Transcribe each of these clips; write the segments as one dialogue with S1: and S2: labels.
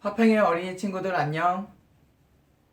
S1: 화평의 어린이 친구들 안녕.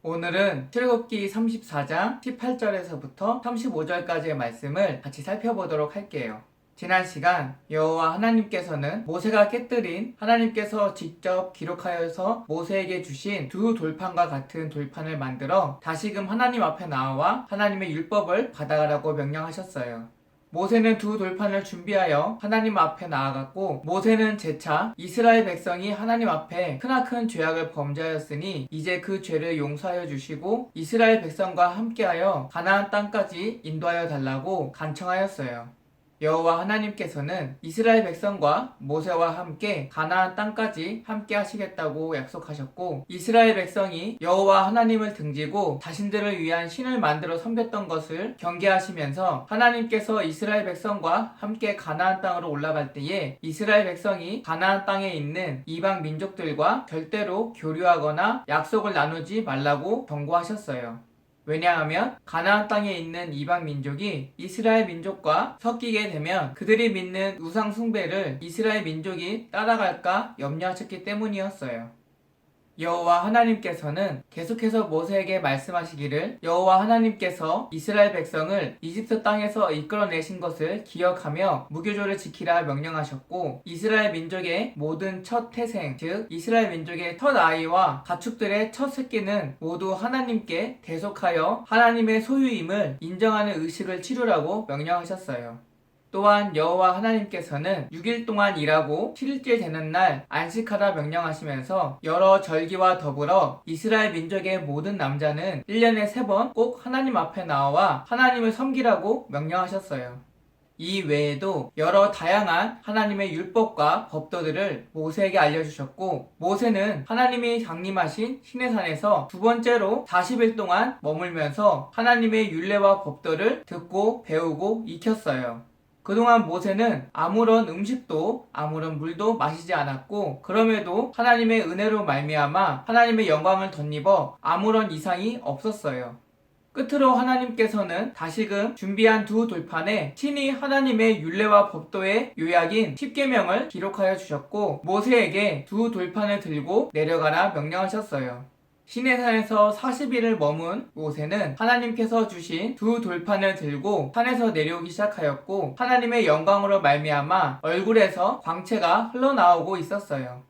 S1: 오늘은 출애굽기 34장 18절에서부터 35절까지의 말씀을 같이 살펴보도록 할게요. 지난 시간 여호와 하나님께서는 모세가 깨뜨린 하나님께서 직접 기록하여서 모세에게 주신 두 돌판과 같은 돌판을 만들어 다시금 하나님 앞에 나와 하나님의 율법을 받아가라고 명령하셨어요. 모세는 두 돌판을 준비하여 하나님 앞에 나아갔고 모세는 재차 이스라엘 백성이 하나님 앞에 크나큰 죄악을 범죄하였으니 이제 그 죄를 용서하여 주시고 이스라엘 백성과 함께하여 가나안 땅까지 인도하여 달라고 간청하였어요. 여호와 하나님께서는 이스라엘 백성과 모세와 함께 가나안 땅까지 함께 하시겠다고 약속하셨고 이스라엘 백성이 여호와 하나님을 등지고 자신들을 위한 신을 만들어 섬겼던 것을 경계하시면서 하나님께서 이스라엘 백성과 함께 가나안 땅으로 올라갈 때에 이스라엘 백성이 가나안 땅에 있는 이방 민족들과 절대로 교류하거나 약속을 나누지 말라고 경고하셨어요. 왜냐하면 가나안 땅에 있는 이방 민족이 이스라엘 민족과 섞이게 되면 그들이 믿는 우상 숭배를 이스라엘 민족이 따라갈까 염려하셨기 때문이었어요. 여호와 하나님께서는 계속해서 모세에게 말씀하시기를 여호와 하나님께서 이스라엘 백성을 이집트 땅에서 이끌어내신 것을 기억하며 무교조를 지키라 명령하셨고 이스라엘 민족의 모든 첫 태생 즉 이스라엘 민족의 첫 아이와 가축들의 첫 새끼는 모두 하나님께 대속하여 하나님의 소유임을 인정하는 의식을 치르라고 명령하셨어요. 또한 여호와 하나님께서는 6일 동안 일하고 7일째 되는 날 안식하라 명령하시면서 여러 절기와 더불어 이스라엘 민족의 모든 남자는 1년에 3번 꼭 하나님 앞에 나와 하나님을 섬기라고 명령하셨어요. 이 외에도 여러 다양한 하나님의 율법과 법도들을 모세에게 알려주셨고 모세는 하나님이 장림하신 시내산에서 두 번째로 40일 동안 머물면서 하나님의 율례와 법도를 듣고 배우고 익혔어요. 그동안 모세는 아무런 음식도 아무런 물도 마시지 않았고 그럼에도 하나님의 은혜로 말미암아 하나님의 영광을 덧입어 아무런 이상이 없었어요. 끝으로 하나님께서는 다시금 준비한 두 돌판에 친히 하나님의 율례와 법도의 요약인 10계명을 기록하여 주셨고 모세에게 두 돌판을 들고 내려가라 명령하셨어요. 시내산에서 40일을 머문 모세는 하나님께서 주신 두 돌판을 들고 산에서 내려오기 시작하였고 하나님의 영광으로 말미암아 얼굴에서 광채가 흘러나오고 있었어요.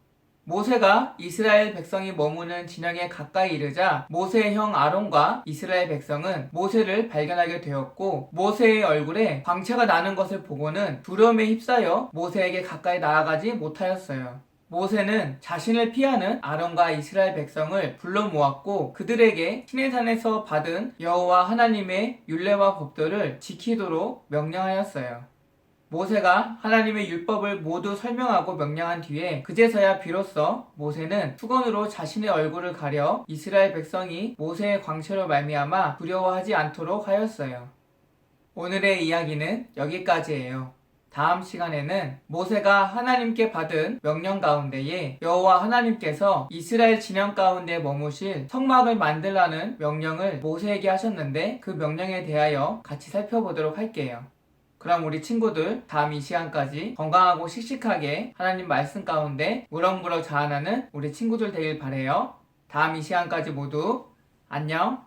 S1: 모세가 이스라엘 백성이 머무는 진영에 가까이 이르자 모세의 형 아론과 이스라엘 백성은 모세를 발견하게 되었고 모세의 얼굴에 광채가 나는 것을 보고는 두려움에 휩싸여 모세에게 가까이 나아가지 못하였어요. 모세는 자신을 피하는 아론과 이스라엘 백성을 불러 모았고 그들에게 시내산에서 받은 여호와 하나님의 율례와 법도를 지키도록 명령하였어요. 모세가 하나님의 율법을 모두 설명하고 명령한 뒤에 그제서야 비로소 모세는 수건으로 자신의 얼굴을 가려 이스라엘 백성이 모세의 광채로 말미암아 두려워하지 않도록 하였어요. 오늘의 이야기는 여기까지예요. 다음 시간에는 모세가 하나님께 받은 명령 가운데에 여호와 하나님께서 이스라엘 진영 가운데 머무실 성막을 만들라는 명령을 모세에게 하셨는데 그 명령에 대하여 같이 살펴보도록 할게요. 그럼 우리 친구들 다음 이 시간까지 건강하고 씩씩하게 하나님 말씀 가운데 무럭무럭 자라나는 우리 친구들 되길 바래요. 다음 이 시간까지 모두 안녕.